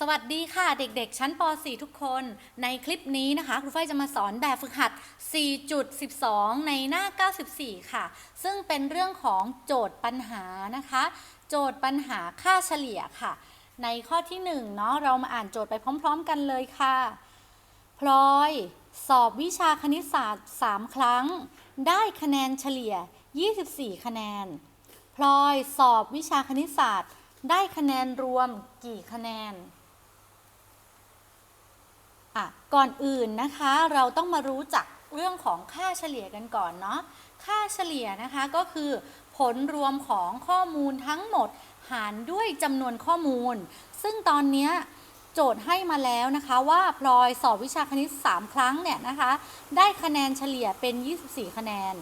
สวัสดีค่ะเด็กๆ ชั้นป .4 ทุกคน ในคลิปนี้นะคะครูฝ้ายจะมาสอนแบบฝึกหัด 4.12 ในหน้า 94 ค่ะ ซึ่งเป็นเรื่องของโจทย์ปัญหานะคะ โจทย์ปัญหาค่าเฉลี่ยค่ะ ในข้อที่ 1 เนาะเรามาอ่านโจทย์ไปพร้อม ๆ กันเลยค่ะ พลอย สอบวิชาคณิตศาสตร์ 3 ครั้ง ได้คะแนนเฉลี่ย 24 คะแนน พลอยสอบวิชาคณิตศาสตร์ ได้คะแนนรวมกี่คะแนน อะก่อนอื่นนะคะเราต้องมารู้จักเรื่องของค่าเฉลี่ยกันก่อนเนาะค่าเฉลี่ยนะคะก็คือ ผลรวมของข้อมูลทั้งหมดหารด้วยจำนวนข้อมูล ซึ่งตอนนี้โจทย์ให้มาแล้วนะคะว่าพลอยสอบวิชาคณิต 3 ครั้งเนี่ยนะคะ ได้คะแนนเฉลี่ยเป็น 24 คะแนน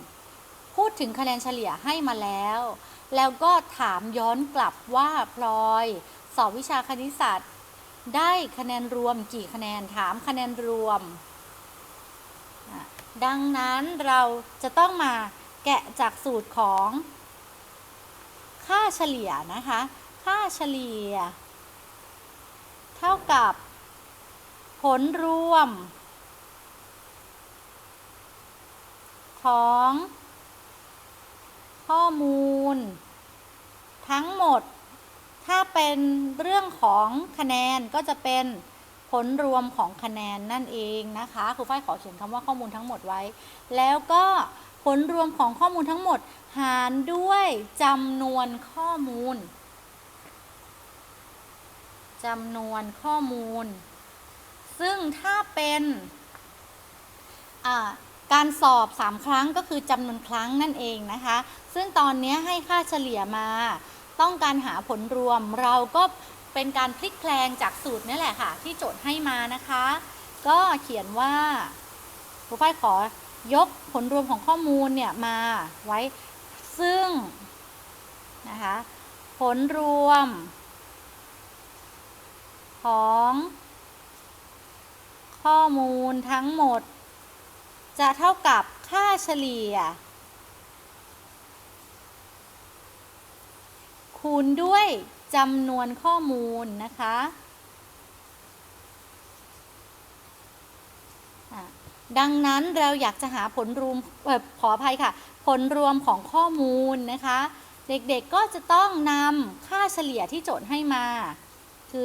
พูดถึงคะแนนเฉลี่ยให้มาแล้ว แล้วก็ถามย้อนกลับว่าพลอยสอบวิชาคณิตศาสตร์ ได้คะแนนรวมกี่คะแนนถามคะแนนรวม ดังนั้นเราจะต้องมาแกะจากสูตรของ ค่าเฉลี่ยนะคะ ค่าเฉลี่ย เท่ากับ ผลรวม ของ ข้อมูล ทั้งหมด ถ้าเป็นเรื่องของคะแนนก็จะเป็นผลรวมของคะแนนนั่นเองนะคะครูฝ้ายขอเขียนคำว่าข้อมูลทั้งหมดไว้ แล้วก็ผลรวมของข้อมูลทั้งหมด หารด้วยจำนวนข้อมูลจำนวนข้อมูล ซึ่งถ้าเป็นการสอบ 3 ครั้งก็คือจำนวนครั้งนั่นเองนะคะ ซึ่งตอนนี้ให้ค่าเฉลี่ยมา ต้องการหาผลรวม เราก็เป็นการพลิกแพลงจากสูตรนี่แหละค่ะ ที่โจทย์ให้มานะคะ ก็เขียนว่าครูฝ้ายขอยกผลรวมของข้อมูลเนี่ยมาไว้ซึ่งนะคะผลรวม ของ ข้อมูลทั้งหมด จะเท่ากับค่าเฉลี่ย คูณด้วยจำนวนข้อมูลนะคะะดังนั้นเราอยากจะหาผลรวมออขออภัยค่ะ ผลรวมของข้อมูลนะคะ เด็กๆก็จะต้องนำค่าเฉลี่ยที่โจทย์ให้มา คือ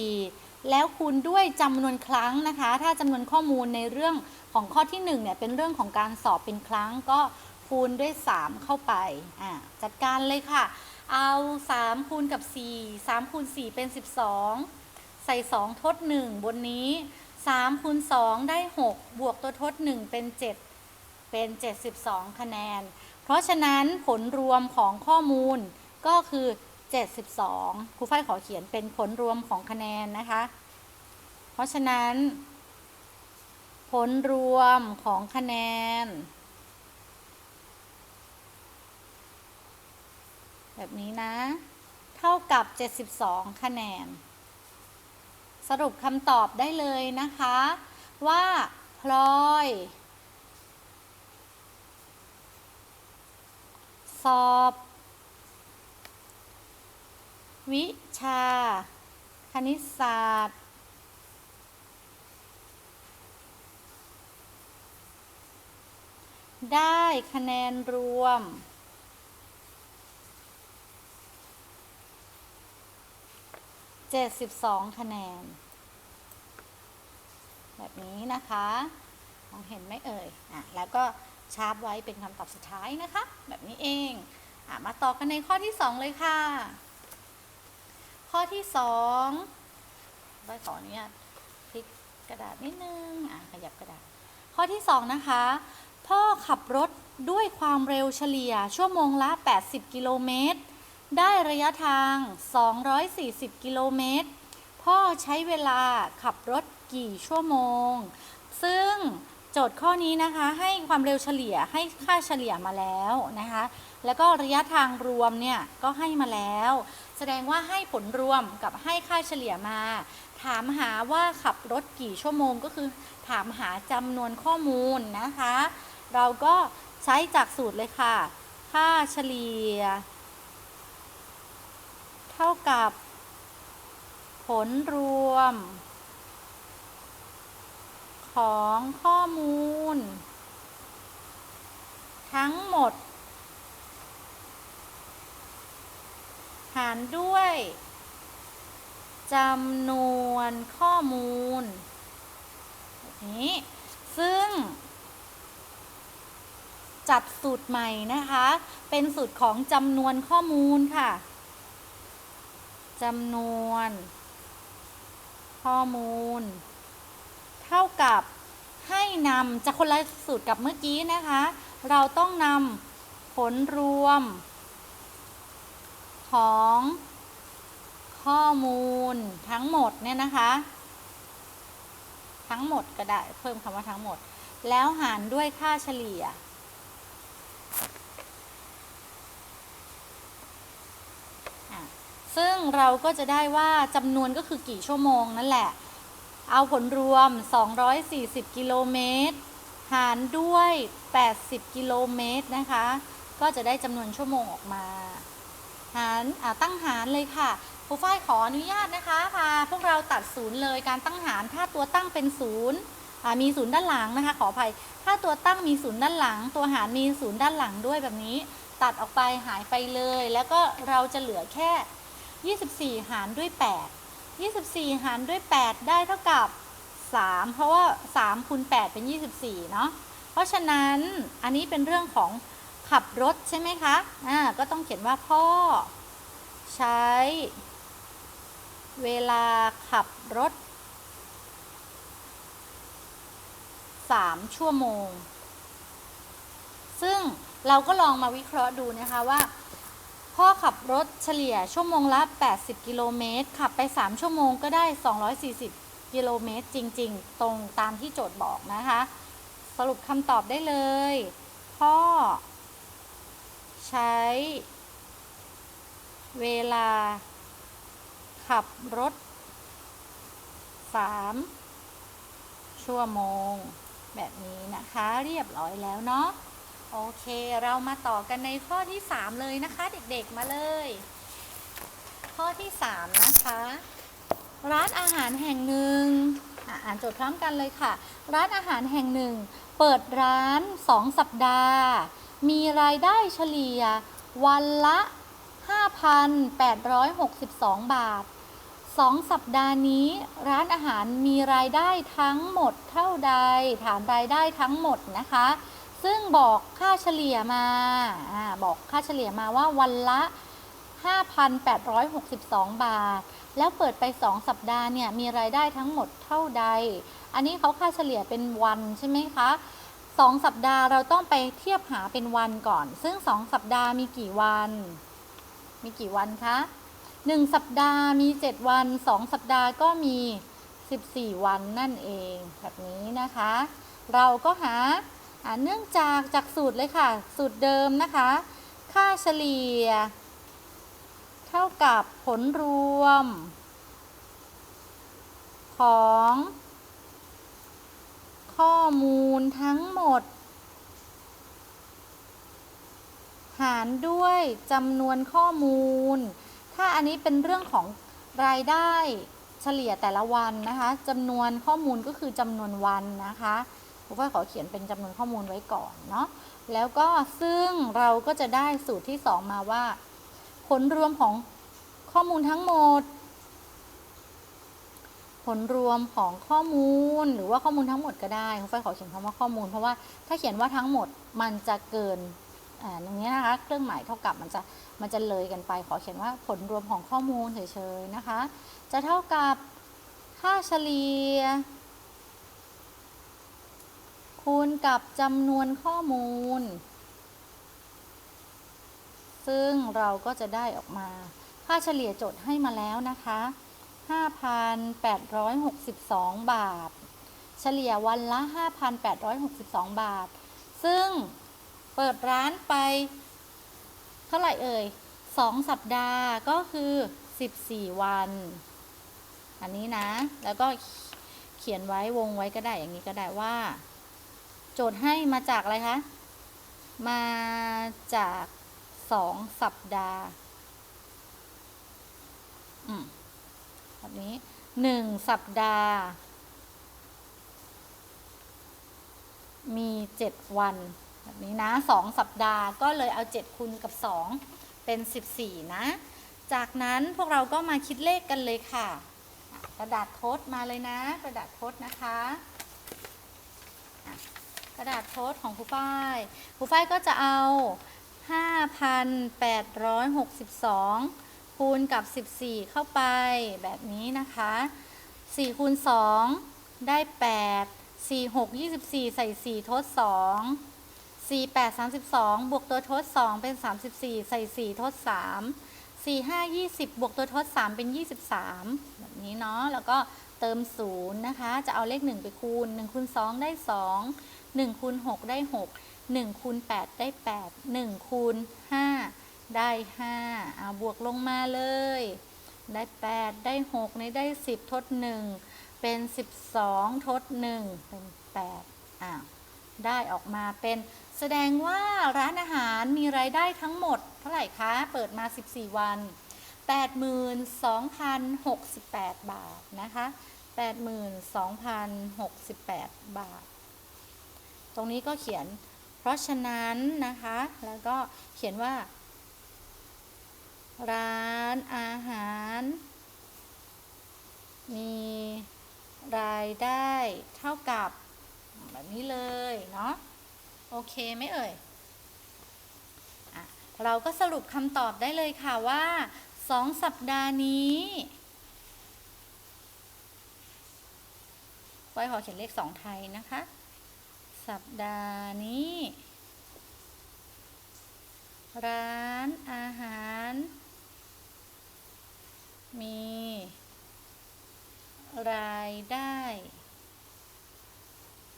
24 แล้วคูณด้วยจำนวนครั้งนะคะ ถ้าจำนวนข้อมูลในเรื่องของข้อที่1เนี่ยเป็นเรื่องของการสอบเป็นครั้งก็คูณด้วย 3 เข้าไปอะจัดการเลยค่ะ เอา3คูณกับ 4 3คูณ4เป็น 12 ใส่ 2 ทด 1 บนนี้3คูณ2ได้ 6 บวกตัวทด 1 เป็น 7 เป็น 72 คะแนน เพราะฉะนั้นผลรวมของข้อมูลก็คือ 72 ครูฝ้ายขอเขียนเป็นผลรวมของคะแนนนะคะ เพราะฉะนั้น ผลรวมของคะแนน แบบนี้นะ เท่ากับ 72 คะแนน สรุปคำตอบได้เลยนะคะ ว่าพลอยสอบ วิชา คณิตศาสตร์ ได้คะแนนรวม 72คะแนน แบบนี้นะคะมองเห็นไหมเอ่ยอะแล้วก็ชาร์ปไว้เป็นคำตอบสุดท้ายนะคะ แบบนี้เองอะมาต่อกันในข้อที่2เลยค่ะ ข้อที่2ใบขออนุญาตพลิกกระดาษนิดนึงอะขยับกระดาษ ข้อที่2นะคะ พ่อขับรถด้วยความเร็วเฉลี่ยชั่วโมงละ 80 กิโลเมตร ได้ระยะทาง 240 กิโลเมตร พ่อใช้เวลาขับรถกี่ชั่วโมง ซึ่งโจทย์ข้อนี้นะคะให้ความเร็วเฉลี่ยให้ค่าเฉลี่ยมาแล้วนะคะ แล้วก็ระยะทางรวมเนี่ยก็ให้มาแล้ว แสดงว่าให้ผลรวมกับให้ค่าเฉลี่ยมา ถามหาว่าขับรถกี่ชั่วโมงก็คือ ถามหาจำนวนข้อมูลนะคะ เราก็ใช้จากสูตรเลยค่ะ ค่าเฉลี่ย ท่ากับ ผลรวม ของข้อมูล ทั้งหมด หารด้วยจำนวนข้อมูล นี้ ซึ่ง จัดสูตรใหม่นะคะ เป็นสูตรของจำนวนข้อมูลค่ะ จำนวน ข้อมูล เท่ากับให้นำจะคนละสูตรกับเมื่อกี้นะคะ เราต้องนำผลรวม ของข้อมูลทั้งหมดเนี่ยนะคะ ทั้งหมดก็ได้เพิ่มคำว่าทั้งหมด แล้วหารด้วยค่าเฉลี่ย อะ ซึ่งเราก็จะได้ว่าจำนวนก็คือกี่ชั่วโมงนั่นแหละ เอาผลรวม 240 กิโลเมตร หารด้วย 80 กิโลเมตรนะคะ ก็จะได้จำนวนชั่วโมงออกมา หารตั้งหารเลยค่ะครูฝ้ายขออนุญาตนะคะพาพวกเราตัดศูนย์เลยการตั้งหารถ้าตัวตั้งเป็นศูนย์มีศูนย์ด้านหลังนะคะ ขออภัย ถ้าตัวตั้งมีศูนย์ด้านหลัง ตัวหารมีศูนย์ด้านหลังด้วยแบบนี้ ตัดออกไปหายไปเลย แล้วก็เราจะเหลือแค่ 24 หารด้วย 8 24 หารด้วย 8 ได้เท่ากับ 3 เพราะว่า3คูณ8เป็น 24 เนาะเพราะฉะนั้นอันนี้เป็นเรื่องของขับรถใช่ไหมคะอ่าก็ต้องเขียนว่าพ่อ ใช้ เวลาขับรถ 3 ชั่วโมง ซึ่งเราก็ลองมาวิเคราะห์ดูนะคะว่า พ่อขับรถเฉลี่ยชั่วโมงละ 80 กิโลเมตร ขับไป 3 ชั่วโมงก็ได้ 240 กิโลเมตรจริง ๆ ตรงตามที่โจทย์บอกนะคะ สรุปคำตอบได้เลย พ่อ ใช้ เวลา ขับรถ 3 ชั่วโมง แบบนี้นะคะ เรียบร้อยแล้วเนาะ โอเค เรามาต่อกันในข้อที่ 3 เลยนะคะ เด็กๆมาเลย ข้อที่ 3 นะคะ ร้านอาหารแห่งหนึ่งอ่านโจทย์พร้อมกันเลยค่ะ ร้านอาหารแห่งหนึ่ง เปิดร้าน 2 สัปดาห์ มีรายได้เฉลี่ย วันละ 5,862 บาท 2 สัปดาห์นี้ ร้านอาหารมีรายได้ทั้งหมดเท่าใดฐานรายได้ทั้งหมดนะคะ ซึ่งบอกค่าเฉลี่ยมาอบอกค่าเฉลี่ยมาว่าวันละ 5,862 บาท แล้วเปิดไป 2 สัปดาห์เนี่ยมีรายได้ทั้งหมดเท่าใด อันนี้เขาค่าเฉลี่ยเป็นวันใช่ไหมคะ 2 สัปดาห์เราต้องไปเทียบหาเป็นวันก่อน ซึ่ง 2 สัปดาห์มีกี่วัน มีกี่วันคะ 1 สัปดาห์มี 7 วัน 2 สัปดาห์ก็มี 14 วันนั่นเองแบบนี้นะคะ เราก็หา เนื่องจากจากสูตรเลยค่ะ สูตรเดิมนะคะ ค่าเฉลี่ย เท่ากับผลรวม ของ ข้อมูลทั้งหมด หารด้วยจำนวนข้อมูล ถ้าอันนี้เป็นเรื่องของรายได้เฉลี่ยแต่ละวันนะคะจำนวนข้อมูลก็คือจำนวนวันนะคะ รูฝ้ายขอเขียนเป็นจำนวนข้อมูลไว้ก่อนเนาะแล้วก็ซึ่งเราก็จะได้สูตรที่ 2 มาว่า ผลรวมของข้อมูลทั้งหมด ผลรวมของข้อมูลหรือว่าข้อมูลทั้งหมดก็ได้ครูฝ้ายขอเขียนคำว่าข้อมูล เพราะว่าถ้าเขียนว่าทั้งหมดมันจะเกินอ่าตรงนี้นะคะเครื่องหมายเท่ากับมันจะมันจะเลยกันไป ขอเขียนว่าผลรวมของข้อมูลเฉยๆนะคะ จะเท่ากับค่าเฉลี่ย คูณกับจำนวนข้อมูล ซึ่งเราก็จะได้ออกมา ค่าเฉลี่ยโจทย์ให้มาแล้วนะคะ 5,862 บาท เฉลี่ยวันละ 5,862 บาท ซึ่งเปิดร้านไป เท่าไหร่เอ่ย 2 สัปดาห์ก็คือ 14 วัน อันนี้นะ แล้วก็เขียนไว้วงไว้ก็ได้อย่างนี้ก็ได้ว่า จทย์ให้มาจากอะไรคะ มาจากสองสัปดาห์อืมแบบนี้หนึ่งสัปดาห์ มีเจ็ดวันแบบนี้นะสองสัปดาห์ก็เลยเอาเจ็ดคูณกับสองเป็นสิบสี่นะ จากนั้นพวกเราก็มาคิดเลขกันเลยค่ะ กระดาษโพสต์มาเลยนะ กระดาษโพสต์นะคะ ระดาษโพสของครูฝ้ายครูฝ้ายก็จะเอา 5,862 คูณกับ 14 เข้าไปแบบนี้นะคะ4คูณ2ได้ 8 4 6 24 ใส่ 4 ทด 2 4 8 32 บวกตัวทด 2 เป็น 34 ใส่ 4 ทด 3 4 5 20 บวกตัวทด 3 เป็น 23 แบบนี้เนาะ แล้วก็ เติม0นะคะ จะเอาเลข 1 ไปคูณ1คูณ2 ได้ 2 1คูณ6ได้ 6 1คูณ8ได้ 8 1คูณ5ได้ 5 เอาบวกลงมาเลย ได้ 8 ได้ 6 ในได้ 10 ทด 1 เป็น 12 ทด 1 เป็น 8อ่าได้ออกมาเป็นแสดงว่าร้านอาหารมีรายได้ทั้งหมดเท่าไหร่คะ เปิดมา 14 วัน 82,068 บาทนะคะ 82,068 บาท ตรงนี้ก็เขียน เพราะฉะนั้นนะคะ แล้วก็เขียนว่า ร้านอาหาร มีรายได้เท่ากับแบบนี้เลยเนาะ โอเคไหมเอ่ยอเราก็สรุปคำตอบได้เลยค่ะว่าสองสัปดาห์นี้ ปอยขอเขียนเลขสองไทยนะคะ สัปดาห์นี้ ร้านอาหาร มี รายได้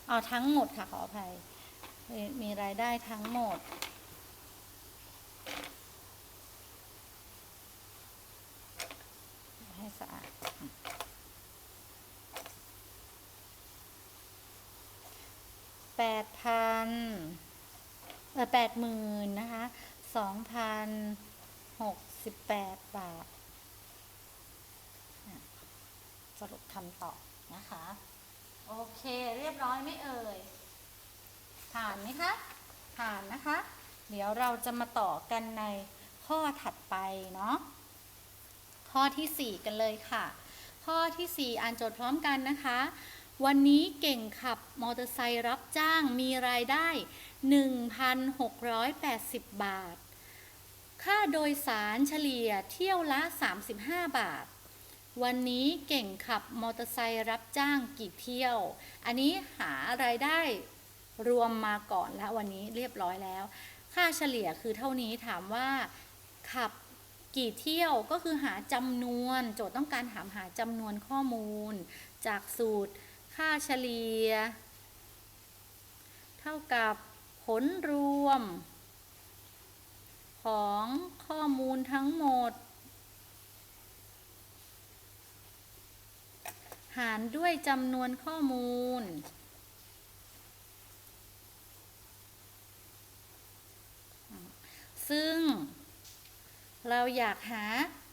เอาทั้งหมดค่ะขออภัย มีรายได้ทั้งหมด ให้สะอาด แปดพันเออแปดหมื่นนะคะสองพันหกสิบแปดบาท สรุปคำตอบนะคะ โอเคเรียบร้อยไม่เอ่ย ผ่านไหมคะ ผ่านนะคะ เดี๋ยวเราจะมาต่อกันในข้อถัดไปเนาะ ข้อที่ 4 กันเลยค่ะ ข้อที่ 4 อ่านโจทย์พร้อมกันนะคะ วันนี้เก่งขับมอเตอร์ไซค์รับจ้างมีรายได้ 1,680 บาท ค่าโดยสารเฉลี่ยเที่ยวละ 35 บาท วันนี้เก่งขับมอเตอร์ไซค์รับจ้างกี่เที่ยว อันนี้หารายได้รวมมาก่อนแล้ววันนี้เรียบร้อยแล้ว ค่าเฉลี่ยคือเท่านี้ถามว่า ขับกี่เที่ยวก็คือหาจำนวน โจทย์ต้องการถามหาจำนวนข้อมูล จากสูตร ค่าเฉลี่ย เท่ากับผลรวม ของข้อมูลทั้งหมด หารด้วยจำนวนข้อมูลซึ่ง เราอยากหา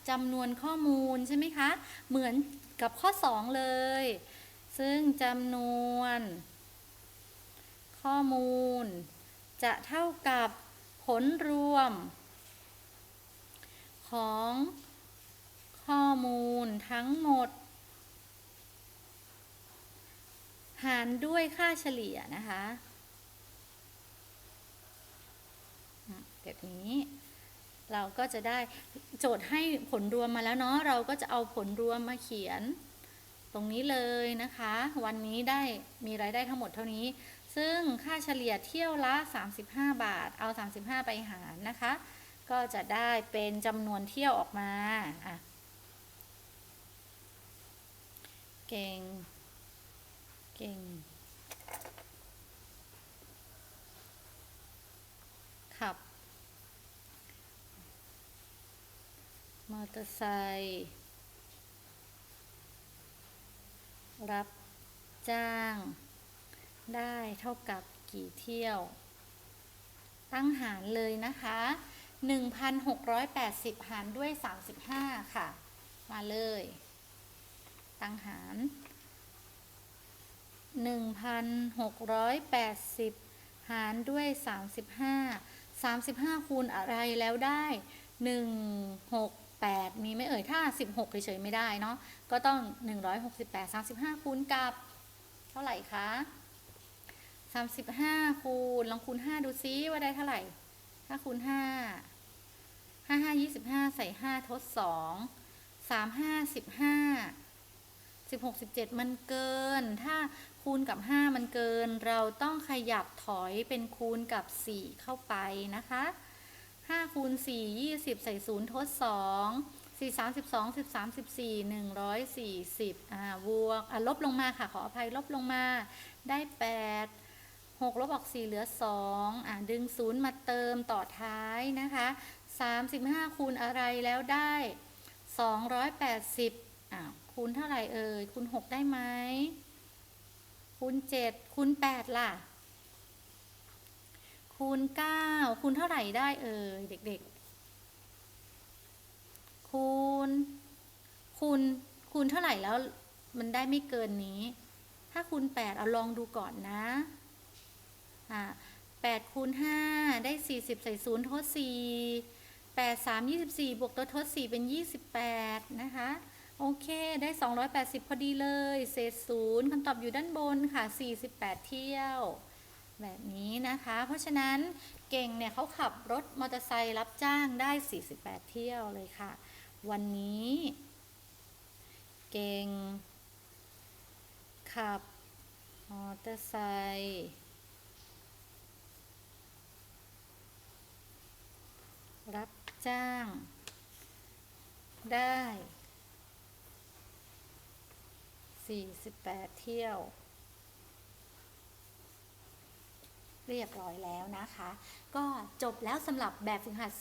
จำนวนข้อมูลใช่ไหมคะ เหมือนกับข้อ 2 เลย ซึ่งจำนวน ข้อมูล จะเท่ากับผลรวม ของข้อมูลทั้งหมด หารด้วยค่าเฉลี่ยนะคะแบบนี้เราก็จะได้โจทย์ให้ผลรวมมาแล้วเนาะเราก็จะเอาผลรวมมาเขียน ตรงนี้เลยนะคะ วันนี้ได้มีรายได้ทั้งหมดเท่านี้ ซึ่งค่าเฉลี่ยเที่ยวละ 35 บาท เอา 35 ไปหารนะคะ ก็จะได้เป็นจำนวนเที่ยวออกมาอะเก่ง เก่ง ขับ มอเตอร์ไซค์ รับจ้าง ได้เท่ากับกี่เที่ยว ตั้งหารเลยนะคะ 1,680 หารด้วย 35 ค่ะ มาเลย ตั้งหาร 1,680 หารด้วย 35 35 คูณอะไรแล้วได้ 8 มีไม่เอ่ยถ้า 16 เฉยๆไม่ได้เนาะก็ต้อง 168 35 คูณกับ เท่าไหร่คะ35 คูณลองคูณ 5 ดูซิว่าได้เท่าไหร่ ถ้าคูณ 5 5 5 25 ใส่ 5 ทด 2 3 5 15 16 17 มันเกิน ถ้าคูณกับ 5 มันเกิน เราต้องขยับถอยเป็นคูณกับ 4 เข้าไปนะคะ 5คูณ4 20 ใส่0ทด 2 4 32 13 14 140อ่าบวกอะลบลงมาค่ะ ขออภัยลบลงมาได้ 8 6 ลบออก 4 เหลือ 2 อ่าดึง 0 มาเติมต่อท้ายนะคะ 35 คูณอะไรแล้วได้ 280อ่าคูณเท่าไหร่เอ่ยคูณ 6 ได้ไหมคูณ 7คูณ 8 ล่ะ คูณ 9 คูณเท่าไหร่ได้เอ่ยเด็กๆ คูณ คูณ คูณเท่าไหร่แล้วมันได้ไม่เกินนี้ ถ้าคูณ 8 เอาลองดูก่อนนะ อ่า8คูณ 5 ได้ 40 ใส่0ทด 4 8 3 24 บวกตัวทด 4 เป็น 28 นะคะ โอเค ได้ 280 พอดีเลย เศษ0คำตอบอยู่ด้านบนค่ะ 48 เที่ยว แบบนี้นะคะ เพราะฉะนั้นเก่งเนี่ยเขาขับรถมอเตอร์ไซค์รับจ้างได้ 48 เที่ยวเลยค่ะ วันนี้ เก่ง ขับมอเตอร์ไซค์รับจ้าง ได้ 48 เที่ยว เรียบร้อยแล้วนะคะ ก็จบแล้วสำหรับแบบฝึกหัด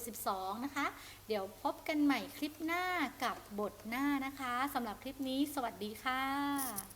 4.12 นะคะ เดี๋ยวพบกันใหม่คลิปหน้ากับบทหน้านะคะสำหรับคลิปนี้สวัสดีค่ะ